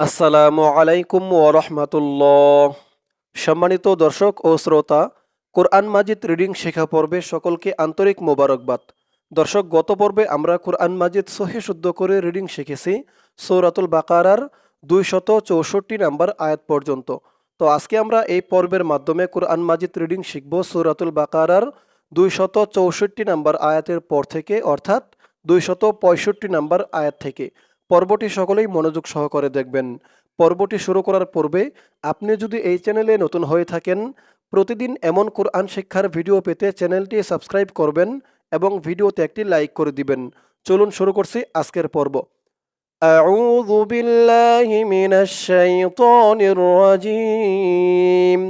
আসসালামু আলাইকুম ওরহমতুল্লাহ সম্মানিত দর্শক ও শ্রোতা, কোরআন মাজিদ রিডিং শেখা পর্বে সকলকে আন্তরিক মোবারকবাদ। দর্শক, গত পর্বে আমরা কোরআন মাজিদ সহি শুদ্ধ করে রিডিং শিখেছি সৌরাতুল বাকারার দুইশত চৌষট্টি নাম্বার আয়াত পর্যন্ত। তো আজকে আমরা এই পর্বের মাধ্যমে কোরআন মাজিদ রিডিং শিখব সৌরাতুল বাকারার দুইশত চৌষট্টি নাম্বার আয়াতের পর থেকে, অর্থাৎ দুইশত পঁয়ষট্টি নাম্বার আয়াত থেকে। পর্বটি সকলেই মনোযোগ সহকারে দেখবেন পর্বটি শুরু করার পূর্বে আপনি যদি এই চ্যানেলে নতুন হয়ে থাকেন প্রতিদিন এমন কোরআন শিক্ষার ভিডিও পেতে চ্যানেলটি সাবস্ক্রাইব করবেন এবং ভিডিওতে একটি লাইক করে দিবেন চলুন শুরু করছি আজকের পর্ব أعوذ بالله من الشيطان الرجيم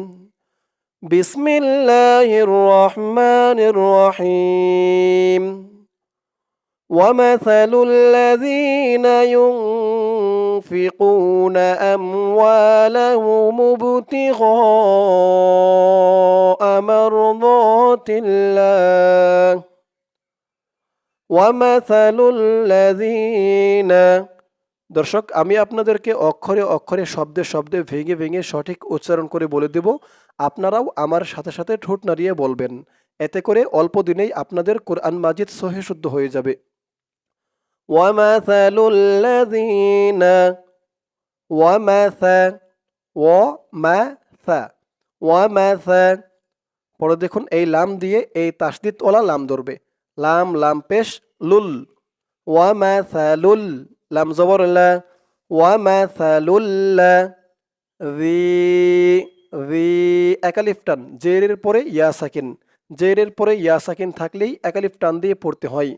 بسم الله الرحمن الرحيم ومثل الذين ينفقون أموالهم ابتغاء مرضات الله ومثل الذين দর্শক আমি আপনাদেরকে অক্ষরে অক্ষরে শব্দে শব্দে ভেঙে ভেঙে সঠিক উচ্চারণ করে বলে দেব আপনারাও আমার সাথে সাথে ঠোঁট নাড়িয়ে বলবেন এতে করে অল্প দিনেই আপনাদের কোরআন মাজিদ সহি শুদ্ধ হয়ে যাবে ومثل الذين ومث ومث ومث পরে দেখুন এই লাম দিয়ে এই তাসদিদওয়ালা লাম ধরবে লাম লাম পেশ লুল ওয়ামাসালুল লাম জবর লা ওয়ামাসালুল্লা রি রি একালিফ টান জেরের পরে ইয়া সাকিন জেরের পরে ইয়া সাকিন থাকলেই একালিফ টান দিয়ে পড়তে হয়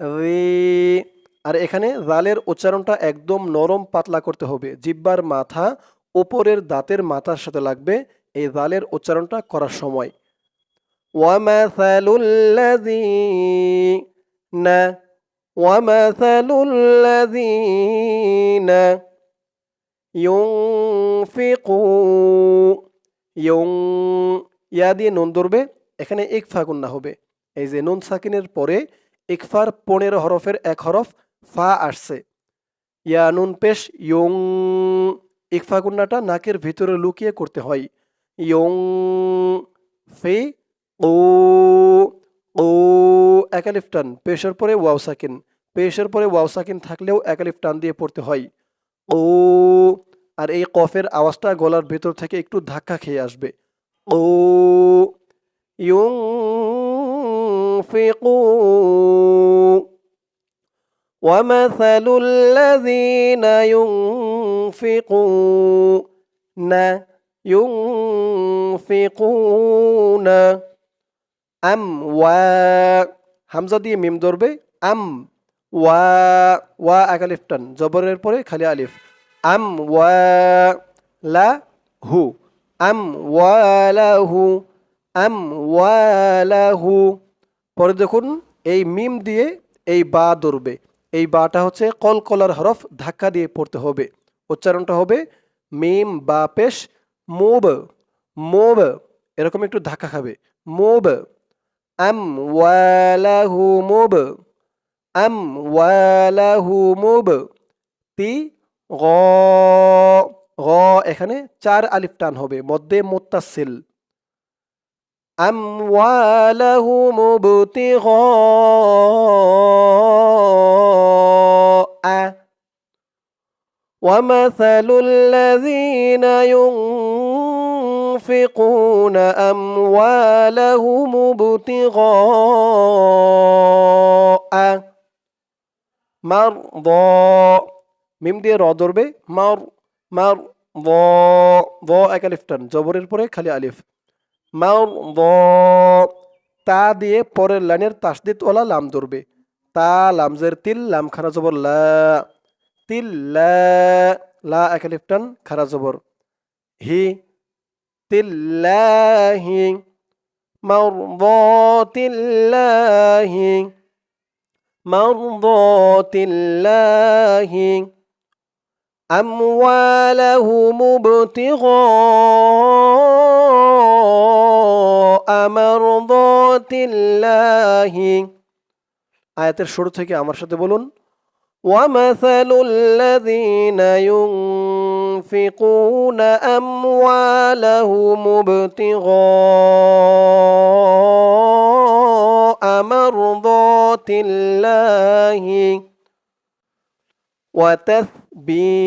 রি আর এখানে জালের উচ্চারণটা একদম নরম পাতলা করতে হবে জিব্বার মাথা ওপরের দাঁতের মাথার সাথে লাগবে এই জালের উচ্চারণটা করার সময় ومثل الذين ومثل الذين ينفقون ين ইয়া দিয়ে নুন ধরবে এখানে ইকফা গুন্না হবে এই যে নুন সাকিনের পরে ইকফার পনেরো হরফের এক হরফ ফা আসছে। ইয়া নুন পেশ ইয়ং ইকফাকুন্নাটা নাকের ভিতরে লুকিয়ে করতে হয়। ইয়ং ফে ও ও একালিফ টান পেশের পরে ওয়াওসাকিন পেশের পরে ওয়াওসাকিন থাকলেও একালিফ টান দিয়ে পড়তে হয়। ও, আর এই কফের আওয়াজটা গলার ভেতর থেকে একটু ধাক্কা খেয়ে আসবে। ও, ইয়ং ফে ও ومثل الذين ينفقون ينفقون أموا হামজা দিয়ে মিম ধরবে আম ওয়া ওয়া একালিফ টান জবরের পরে খালি আলিফ আম ওয়া লা হু আম ওয়ালাহু আম ওয়ালাহু পরে দেখুন এই মিম দিয়ে এই বা ধরবে এই বাটা হচ্ছে কলকলার হরফ ধাক্কা দিয়ে পড়তে হবে। উচ্চারণটা হবে মিম বা পেশ, মোব মোব, এরকম একটু ধাক্কা খাবে। মোব, আম ওয়ালাহু মোব, আম ওয়ালাহু মোব, তি, গ গ, এখানে চার আলিফ টান হবে, মধ্যে মোত্তাসিল। أموالهم ابتغاء ومثل الذين ينفقون أموالهم ابتغاء مرضى মিম দিয়ে র ধরবে মার মার দ দ এক আলিফ টান জবরের পরে খালি আলিফ মাউদ তা দিয়ে পরের লাইনের তাসদিদ ওলা লাম ধরবে তা লামজের তিল লাম খারা জবর লা তিল লা লা একালিফ টান খারা জবর হি তিল্লাহি মারদাতিল্লাহি মারদাতিল্লাহি أموالهم ابتغاء مرضات الله আয়াতের শুরু থেকে আমার সাথে বলুন ومثل الذين ينفقون ينفقون أموالهم ابتغاء مرضات الله ওয়াতাসবি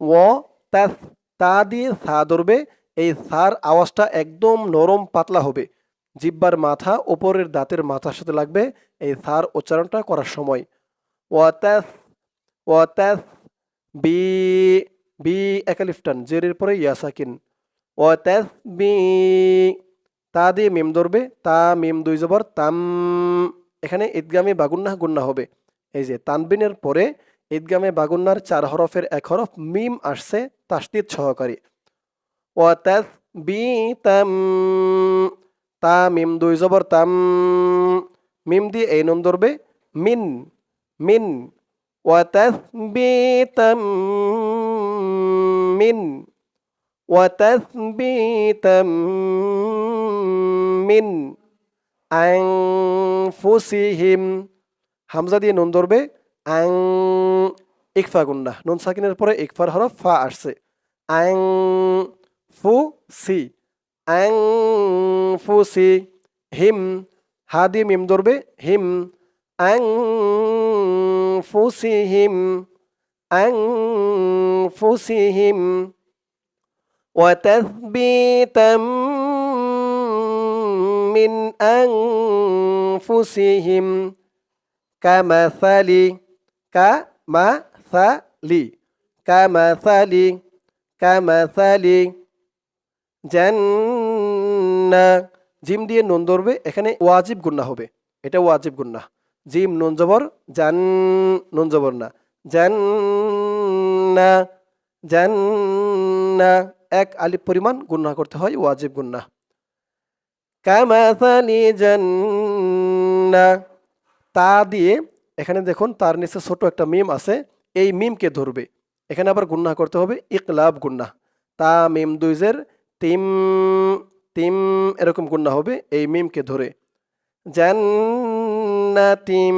ও তাস তা দিয়ে সা ধরবে এই সার আওয়াজটা একদম নরম পাতলা হবে। জিব্বার মাথা ওপরের দাঁতের মাথার সাথে লাগবে এই সার উচ্চারণটা করার সময়। ওয়াতাস ওয়াতাস, বি বি একালিফটান, জেরের পরে ইয়াসাকিন। ওয়াতাস, বি, তা দিয়ে মিম ধরবে, তা, মিম দুই জবর, তাম, এখানে ঈদগামে বাগুন্না গুন্না হবে। এই যে তানবিনের পরে ঈদগামে বাগুন্নার চার হরফের এক হরফ মিম আসছে তাসদিদ সহকারী। ওয়াতাস বি তাম তা মিম দুই জবর তাম, মিম দিয়ে এই নুন ধরবে, মিন মিন ওয়াতাস বি তাম মিন, আনফুসিহিম, হামজা দিয়ে নুন ধরবে, আং, ইকফা গুন্না, নুন সাকিনের পরে ইকফার হরফ ফা আসছে, আং ফু সি আং ফু সি হিম হা দিয়ে মিম ধরবে হিম আং ফু সি হিম আং ফু সি হিম وتثبيتا من أنفسهم كمثل كمثل كمثل كمثل জান্না জিম দিয়ে নুন ধরবে, এখানে ওয়াজিব গুন্না হবে। এটা ওয়াজিব গুন্না জিম, নুন জবর, জান, নুন জবর না। জান্না জান্না এক আলিফ পরিমাণ গুন্না করতে হয়, ওয়াজিব গুন্না কামাসালি জান্না তা দিয়ে, এখানে দেখুন, তার নিচে ছোট একটা মিম আছে। এই মিমকে ধরবে। এখানে আবার গুন্না করতে হবে, ইকলাব গুন্না তা, মিম দুইজের তিম তিম এরকম গুন্না হবে, এই মিমকে ধরে। জান্নাতিম,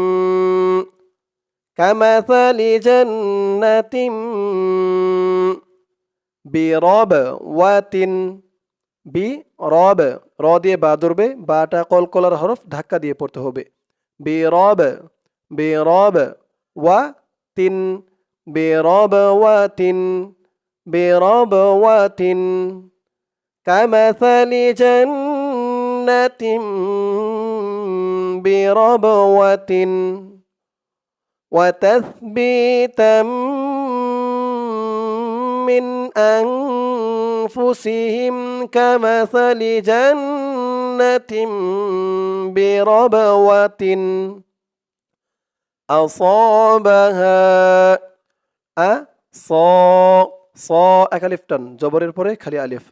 কামাসালি জান্নাতিম বিরব ওয়াতিন বি রব র দিয়ে বা ধরবে, বাটা কলকলার হরফ ধাক্কা দিয়ে পড়তে হবে। বিরব বিরব ওয়া তিন বিরব ওয়া তিন বিরব ওয়া তিন كمثل جنة بربوة وتثبيتا من أنفسهم كمثل جنة بربوة أصابها أ صا صا أكاليفتن جبر البوري خلي ألف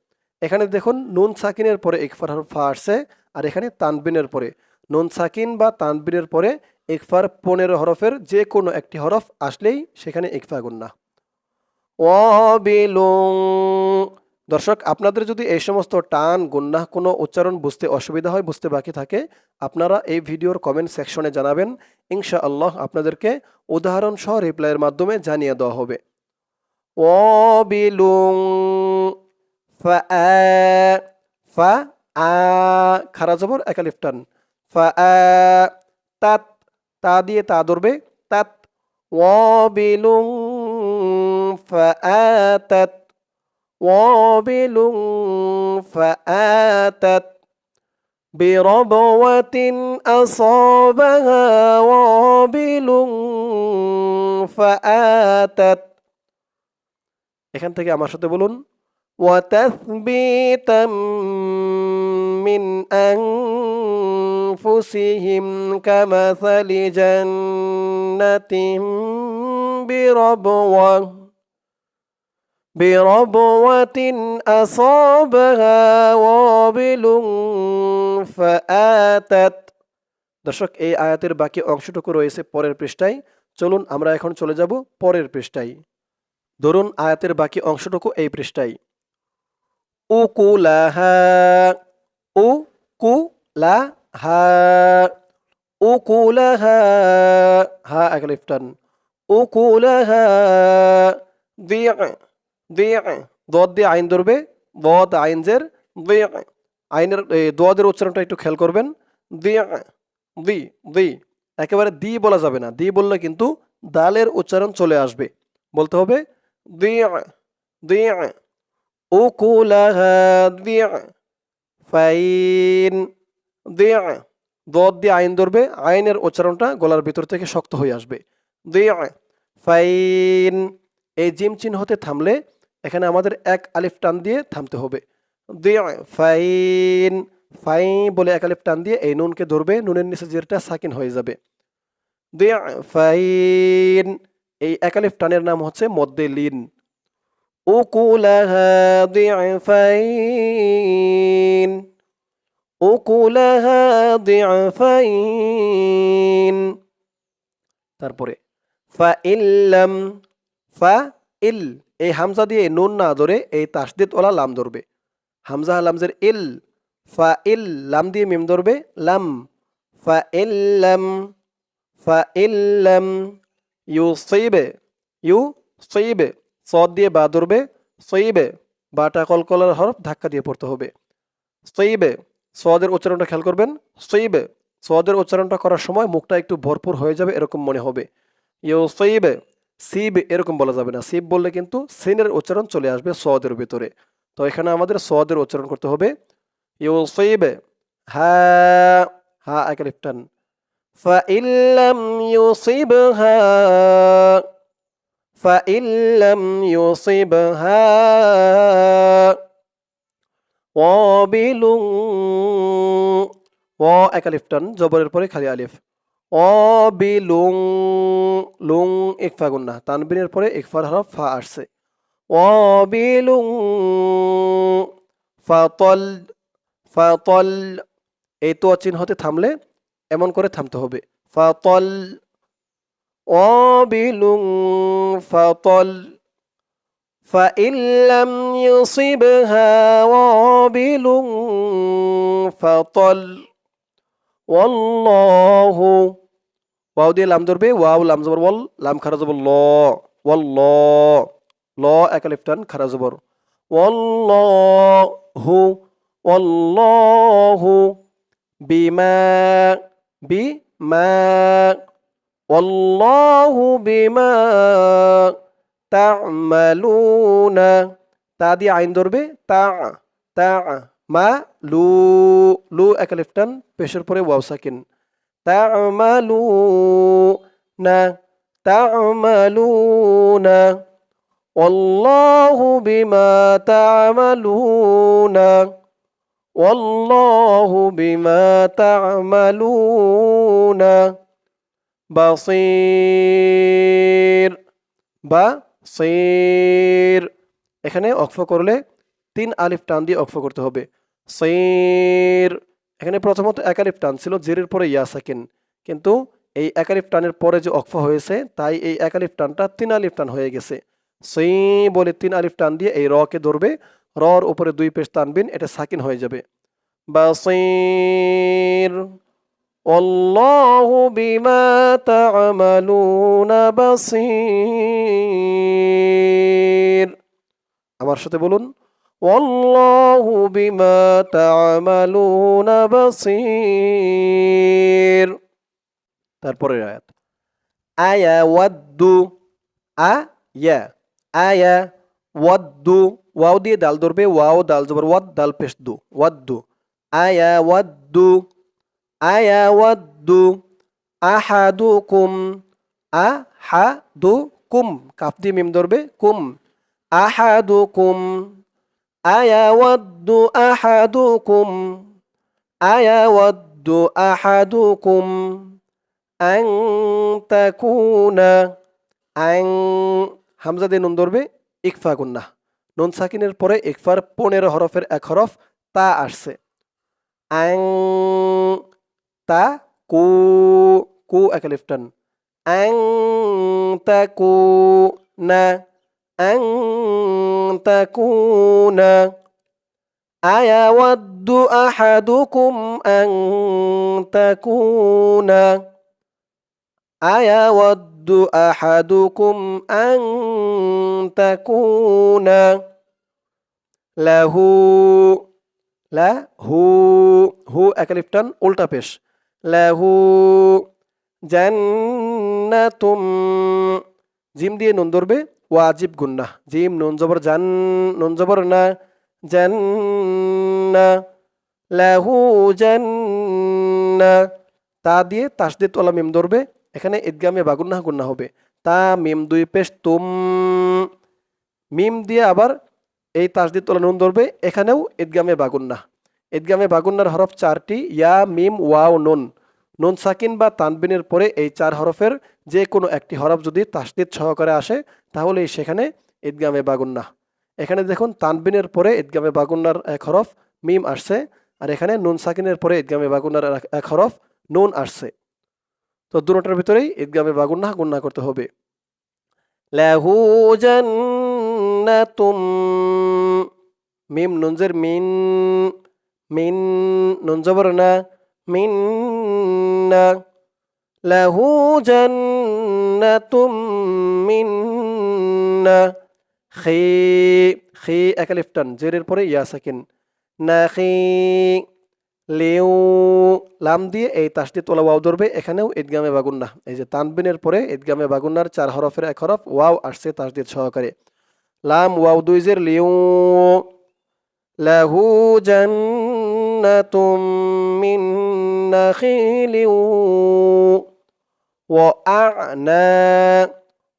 এখানে দেখুন, নুন সাকিনের পরে হরফ ফা আসছে আর এখানে তানবিনের পরে। নুন সাকিন বা তানবিনের পরে একফার পনেরো হরফের যে কোনো একটি হরফ আসলেই সেখানে ইকফা গুন্না। অবিলুং দর্শক, আপনাদের যদি এই সমস্ত টান গুন্নাহ কোনো উচ্চারণ বুঝতে অসুবিধা হয়, বুঝতে বাকি থাকে, আপনারা এই ভিডিওর কমেন্ট সেকশনে জানাবেন। ইনশা আল্লাহ আপনাদেরকে উদাহরণ সহ রিপ্লাইয়ের মাধ্যমে জানিয়ে দেওয়া হবে। অবিলুং ফা ফা আ খারা জবর একালিফটান ফা তাত তা দিয়ে তা ধরবে তাত ওয়াবিলুং فآتت وابل فآتت بربوة أصابها وابل فآتت এখান থেকে আমার সাথে বলুন وتثبيتا من أنفسهم كمثل جنة بربوة بربوة أصابها وابل فآتت দর্শক এই আয়াতের বাকি অংশটুকু রয়েছে পরের পৃষ্ঠায় চলুন আমরা এখন চলে যাব পরের পৃষ্ঠায় ধরুন আয়াতের বাকি অংশটুকু এই পৃষ্ঠায় হা দি' দি' দিয়ে আইন ধরবে দদ আইনজের দি' আইনের এ, দোয়াদের উচ্চারণটা একটু খেয়াল করবেন দি দি দি একেবারে দি বলা যাবে না দি বললে কিন্তু দালের উচ্চারণ চলে আসবে বলতে হবে দি দি দি ফাইন দি দদ দিয়ে আইন ধরবে, আইনের উচ্চারণটা গলার ভিতর থেকে শক্ত হয়ে আসবে। ফাইন, এই জিম চিহ্ন হতে থামলে এখানে আমাদের এক আলিফ টান দিয়ে থামতে হবে। ফাইন ফাই বলে এক আলিফ টান দিয়ে এই নুনকে ধরবে, নুনের নিচে জেরটা সাকিন হয়ে যাবে। ফাইন, এই এক আলিফ টানের নাম হচ্ছে মদ্দে লিন উকুলাহা দিফাইন উকুলাহা দিফাইন তারপরে ফা ইল্লাম ফা ইল এই হামজা দিয়ে নুন না ধরে এই তাসদিদ ওলা লাম ধরবে হামজা লামজের ইল ফা ইল লাম দিয়ে মিম ধরবে লাম ফা ইল্লাম ফা ইল্লাম ইউ সইবে ইউ সইবে সদ দিয়ে বা ধরবে সইবে বাটা কলকলার হরফ ধাক্কা দিয়ে পড়তে হবে সইবে সদের উচ্চারণটা খেয়াল করবেন সইবে সদের উচ্চারণটা করার সময় মুখটা একটু ভরপুর হয়ে যাবে এরকম মনে হবে ইউ সইবে সিব এরকম বলা যাবে না সিব বললে কিন্তু সিনের উচ্চারণ চলে আসবে সদের ভিতরে তো এখানে আমাদের সদের উচ্চারণ করতে হবে ইউ সইবে হা হা এক লিফটান فإن لم يصبها فإن لم يصبها وابل ও এক আলিফ টান জবরের পরে খালি আলিফ অবিলুং লুং ইকফা গুন্না তানবিনের পরে ইকফার হরফ ফা আসছে অবিলুং ফাতল ফাতল এই তো চিহ্ন হতে থামলে এমন করে থামতে হবে ফাতল অবিলুং ফাতল فإن لم يصبها وابل فطل والله ওয়াও দিয়ে লাম ধরবে ওয়াও লাম জবর ওয়াল লাম খারা জবর ল ওয়াল ল ল এক আলিফ টান খারা জবর ওয়াল্লাহু ওয়াল্লাহু বিমা বিমা ওয়াল্লাহু বিমা তা'মালুনা তা দিয়ে আইন ধরবে তা তা মা লু লু এক আলিফ টান পেশের পরে ওয়াও সাকিন তা'মালুনা তা'মালুনা والله بما تعملون والله بما تعملون বাসির বা সির এখানে অক্ষ করলে তিন আলিফ টান দিয়ে অক্ফ করতে হবে। সির। এখানে প্রথমত এক আলিফ টান ছিল, জেরের পরে ইয়া সাকিন কিন্তু এই এক আলিফ টানের পরে যে অক্ফ হয়েছে, তাই এই এক আলিফ টানটা তিন আলিফ টান হয়ে গেছে। সেই বলে তিন আলিফ টান দিয়ে এই রকে ধরবে। রর উপরে দুই পেশ টানবিন এটা সাকিন হয়ে যাবে। বা সির والله بما تعملون بصير আমার সাথে বলুন والله بما تعملون بصير তারপরের আয়াত আয়া ওয়াদ্দু আ ইয়া আয়া ওয়াদ্দু ওয়াও দিয়ে দাল ধরবে ওয়াও দাল জবর ওয়াদ দাল পেশ দু ওয়াদ্দু আয়া ওয়াদ্দু আয়াওয়াদ্দু আহাদুকুম আহাদুকুম কাফ দিয়ে মিম ধরবে কুম আহাদুকুম আয়াওয়াদ্দু আহাদুকুম আয়াওয়াদ্দু আহাদুকুম আং তাকুনা আং হামজা দিয়ে নুন ধরবে ইকফা গুন্না নুন সাকিনের পরে ইকফার পনেরো হরফের এক হরফ তা আসছে আং ku ku eh, ang takuna ang takuna ayawdu ahadukum an takuna ayawaddu ahadukum an takuna lahu lahu hu hu eh, dan ulta pesh. لا هو هو أكلفتن উল্টা পেশ له জান্নাতুম জিম দিয়ে নুন ধরবে ওয়াজিব গুন্না জিম নুন জবর জান নুন জবর না জান্না লাহু জান্না তা দিয়ে তাসদিদ ওলা মিম ধরবে এখানে ঈদগামে বাগুন্না গুন্না হবে তা মিম দুই পেশ তুম মিম দিয়ে আবার এই তাসদিদ ওলা নুন ধরবে এখানেও ঈদগামে বাগুন্না ঈদগামে বাগুন্নার হরফ চারটি, ইয়া, মিম, ওয়াও, নুন। নুন সাকিন বা তানবিনের পরে এই চার হরফের যে কোনো একটি হরফ যদি তাসদিদ সহকারে আসে তাহলে সেখানে ঈদগামে বাগুন্না। এখানে দেখুন, তানবিনের পরে ঈদগামে বাগুন্নার এক হরফ, মিম আসছে, আর এখানে নুন সাকিনের পরে ঈদগামে বাগুন্নার এক- হরফ, নুন আসছে। তো দুটোটার ভিতরেই ঈদগামে বাগুন্না গুন্না করতে হবে। মিম, নুনজের মিন। মিন নুন জবর না মিন না লাহু জান্নাতুম মিন না খি খি একালিফটান জেরের পরে ইয়া সাকিন না খি লেউ লাম দিয়ে এই তাসটি তোলা ওয়াও ধরবে এখানেও ঈদগামে বাগুন্না এই যে তানবিনের পরে ঈদগামে বাগুন্নার চার হরফের এক হরফ ওয়াও আসছে তাসদিদ সহকারে লাম ওয়াও দুই জের লিউ লাহু জান্নাতুম جنة من نخيل وأعناب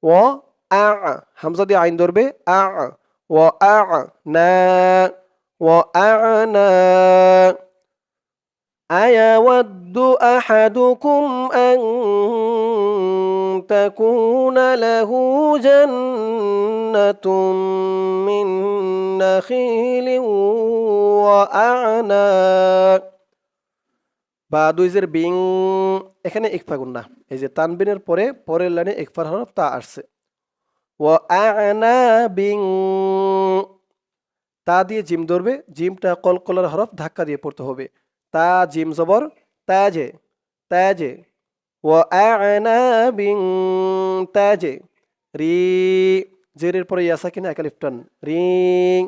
وأع. همزة دي عين دربة أع. وأعنا وأعنا. أيود أحدكم أن تكون له جنة؟ من نخيل وأعناب বা দুইজের বিং এখানে ইকফা গুন্না এই যে তানবিনের পরে পরের লাইনে ইকফার হরফ তা আসছে ও আনা বিং তা দিয়ে জিম ধরবে জিমটা কলকলার হরফ ধাক্কা দিয়ে পড়তে হবে তা জিম জবর তাজে তাজে ও আনা বিং তাজে রি জেরের পরে ইয়াসা কিনা একালিফটন রিং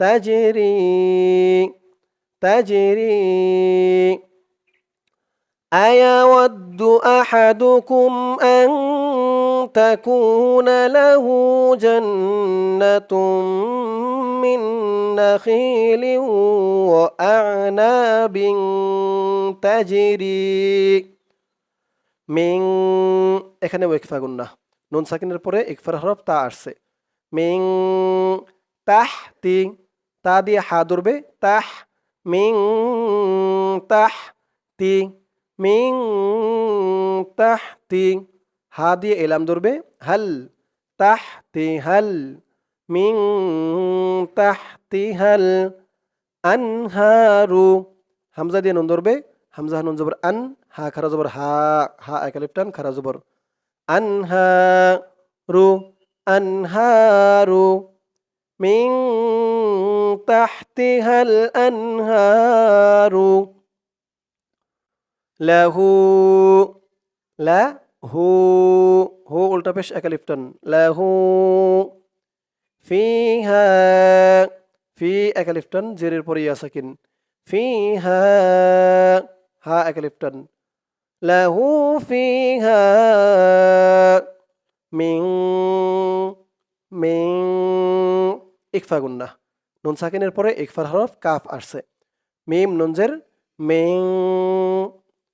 তাজেরি তাজেরি أيود أحدكم أن تكون له جنة من نخيل وأعناب تجري মিং এখানে ওয়েকফা গুন্না নুন সাকিনের পরে ইকফার হরফ তা আসছে। মিং, তাহ, তি, তা দিয়ে হা ধরবে। তাহ, মিং, তাহ, তি, মিং, তাহ, তি, হা দিয়ে এলাম ধরবে। হাল, তাহ, তি, হাল, মিং, তাহ, তি, হাল, আনহারু, হামজা দিয়ে নুন ধরবে। হামজা, নুন জবর আন, হা, খারা জবর হা হা একালিফটান খারা জবর আনহা রু আনহারু মিং তাহতিহাল আনহারু লাহু লা হু হু উল্টা পেশ একালিফটান লাহু ফিহা ফি একালিফটান জেরের পরে ইয়া সাকিন ফিহা হা একালিফটান লাহু ফিহা মিং মিং ইকফা গুন্না নুন সাকিনের পরে ইকফার হরফ কাফ আসছে। মিম নুনজের মিং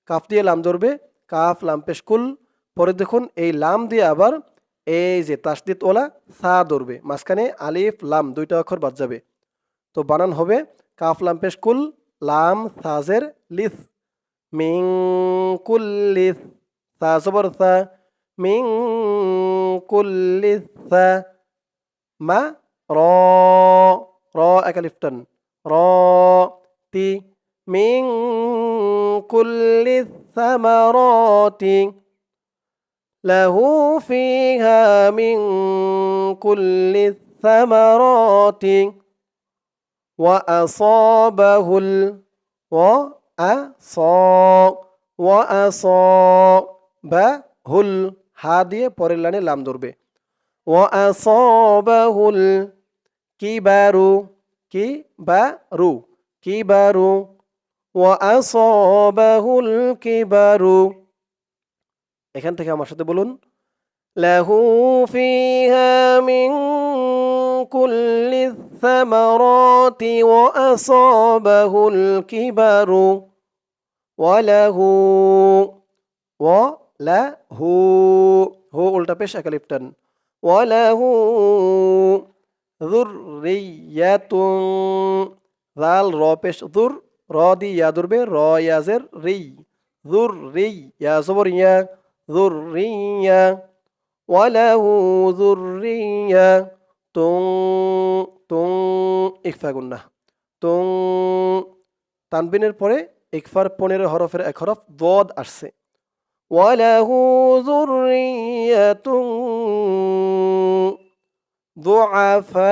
কাফ দিয়ে লাম ধরবে। কাফ লাম পেশকুল পরে দেখুন এই লাম দিয়ে আবার এই যে তাসদিদ ওলা সা ধরবে। মাঝখানে আলিফ, লাম দুইটা অক্ষর বাদ যাবে। তো বানান হবে কাফ লাম পেশকুল লাম সাজের লিস। من كل ثا صبر ثا من كل ثا ما را را أكلفتن را تي من كل الثمرات. له فيها من كل الثمرات. وأصابه ال وأصا وأصابه ال হা দিয়ে পরের লাইনে লাম ধরবে وأصابه الكبر كبر كبر وأصابه الكبر এখান থেকে আমার সাথে বলুন له فيها من كل الثمرات وأصابه الكبر ওয়ালাহু ওয়ালাহু, হু উল্টা পেশ একালিপ টান ওয়ালাহু যুররিয়াতুন জাল র পেশ, যুর র দি ইয়া দুরবে র ইয়াজের রি যুররিয়া জবর ইয়া যুররিয়া ওয়ালাহু যুররিয়া তুং তুং, ইকফা গুন্না, তুং, তানবিনের পরে ইকফার পনেরো হরফের এক হরফ দদ আসছে وله ذرية ضعفاء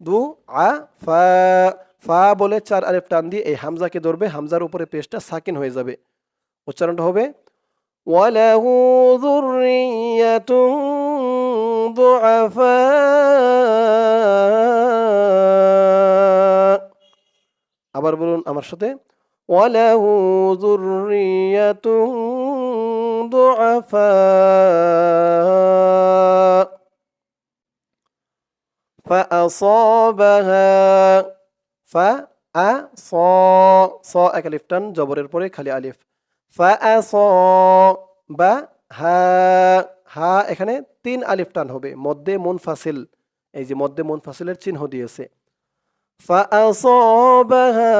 দুআফা ফা বলে চার আলিফ টান দিয়ে এই হামজাকে ধরবে হামজার উপরে পেশটা সাকিন হয়ে যাবে উচ্চারণটা হবে وله ذرية ضعفاء আবার বলুন আমার সাথে وله ذرية ضعفاء فأصابها فأصا صا এক আলিফ টান জবরের পরে খালি আলিফ فأصابها হা এখানে তিন আলিফ টান হবে মধ্যে মুনফাসিল এই যে মধ্যে মুনফাসিলের চিহ্ন দিয়েছে فأصابها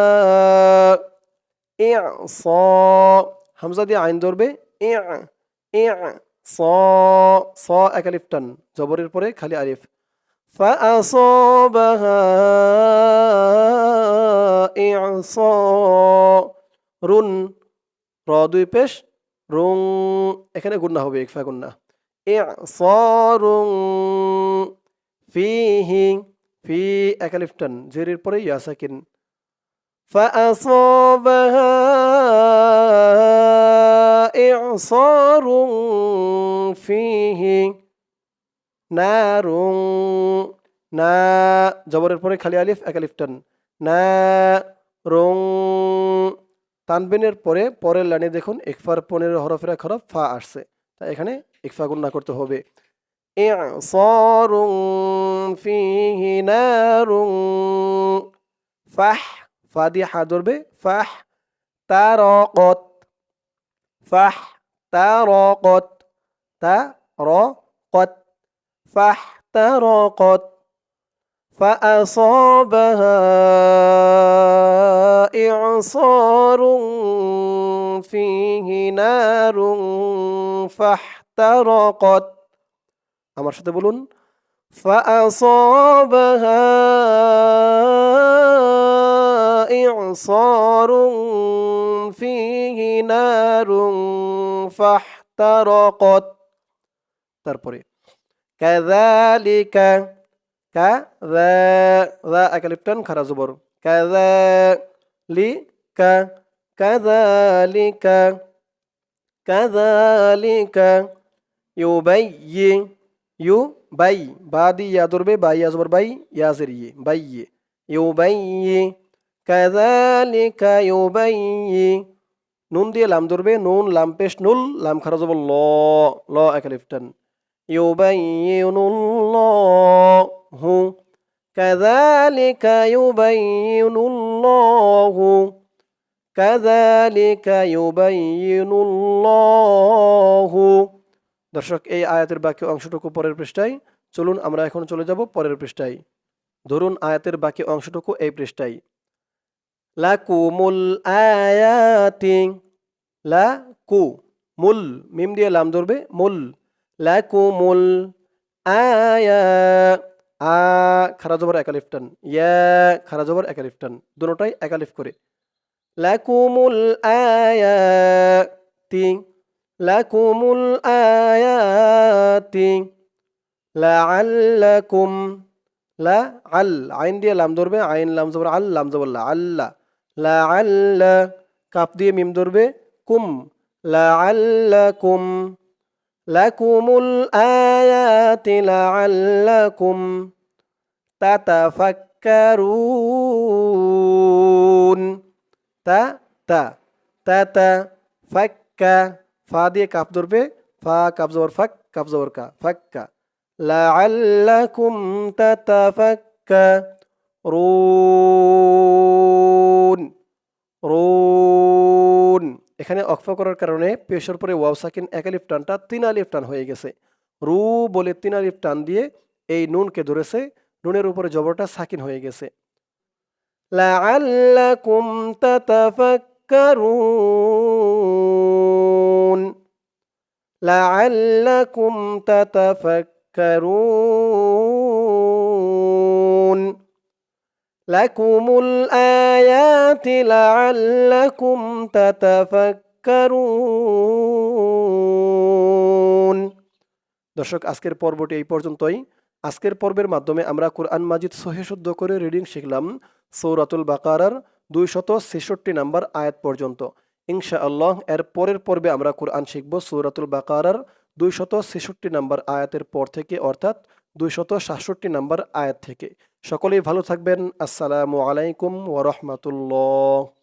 إعصاء হামজা দিয়ে আইন ধরবে ইয়া ইয়া স স এক আলিফ টান জবরের পরে খালি আলিফ فأصابها إعصار র দুই পেশ রুং এখানে গুন্না হবে ইকফা গুন্না إعصار فيه في একালিফ টান জেরের পরে ইয়া সাকিন فأصابها إعصار فيه نار না জবরের পরে খালি আলিফ এক আলিফ টান না রং তানবিনের পরে পরের লাইনে দেখুন ইকফার পনেরো হরফের এক হরফ ফা আসছে তাই এখানে ইকফা গুন্না করতে হবে إعصار فيه نار ফাহ ফা দিয়ে হা ধরবে ফাহ তারকত ফাহ তারকত তারকত ফাহ তারকত فأصابها إعصار فيه نار فاحترقت আমার সাথে বলুন فأصابها إعصار فيه نار فاحترقت তারপরে كذلك كذا ذا أكلفتن خرا زبر كذلك كذلك كذلك يبين يبي بعد يا ضربه باي يا زبر باي يا زري باي يبين كذلك يبين নুন দিয়ে লাম ধরবে নুন লাম পেশ নুল লাম খারা যাব ল ল একালিফটান ইউবাইয়িনুল্লাহু কাযালিকা ইউবাইয়িনুল্লাহু কাযালিকা ইউবাইয়িনুল্লাহু দর্শক, এই আয়াতের বাকি অংশটুকু পরের পৃষ্ঠায়। চলুন, আমরা এখন চলে যাব পরের পৃষ্ঠায়। ধরুন, আয়াতের বাকি অংশটুকু এই পৃষ্ঠায়। লাকুমুল আয়াতি, লাকু, মুল, মিম দিয়ে লাম ধরবে, মুল। লাকুমুল আয়া, আ খারা জবর একালিফ ইয়া খারা জবর একালিফ টান। দুটোটাই একালিফ করে। লাকুমুল আয়াতি লাকুমুল আয়াতি লাআল্লাকুম লা আল আইন দিয়ে লাম ধরবে আইন লাম জবর আল লাম জবর লা আল্লাহ লা আল্লা কাপ দিয়ে মিম ধরবে কুম লা আল্লাকুম লাকুমুল আয়াতি লাআল্লাকুম তাতাফাক্কারুন তা তা। তা তা ফাক্কা ফা দিয়ে কাপ ধরবে। ফা কাপ জবর, ফাক কাপ জবর, কা। ফাক্কা লাআল্লাকুম তাতাফাক্কারুন রুন। এখানে অক্ফা করার কারণে পেশর পরে ওয়াও সাকিন এক আলিফ টানটা তিন আলিফ টান হয়ে গেছে। রু বলে তিন আলিফ টান দিয়ে এই নুনকে ধরেছে। নুনের উপরে জবরটা সাকিন হয়ে গেছে। লাআল্লাকুম তাতাফাক্কারুন। লাআল্লাকুম তাতাফাক্কারুন। লাকুমুল আয়াতি লাআল্লাকুম তাতাফাক্কারুন। দর্শক আজকের পর্বটি এই পর্যন্তই। আজকের পর্বের মাধ্যমে আমরা কোরআন মাজিদ সহি শুদ্ধ করে রিডিং শিখলাম সৌরাতুল বাকারার দুইশত ছেষট্টি নাম্বার আয়াত পর্যন্ত। ইনশা আল্লাহ এর পরের পর্বে আমরা কোরআন শিখব সৌরাতুল বাকারার দুইশত ছেষট্টি নাম্বার আয়াতের পর থেকে, অর্থাৎ দুইশত সাতষট্টি নাম্বার আয়াত থেকে। সকলেই ভালো থাকবেন। আসসালামু আলাইকুম ওরহমতুল্লাহ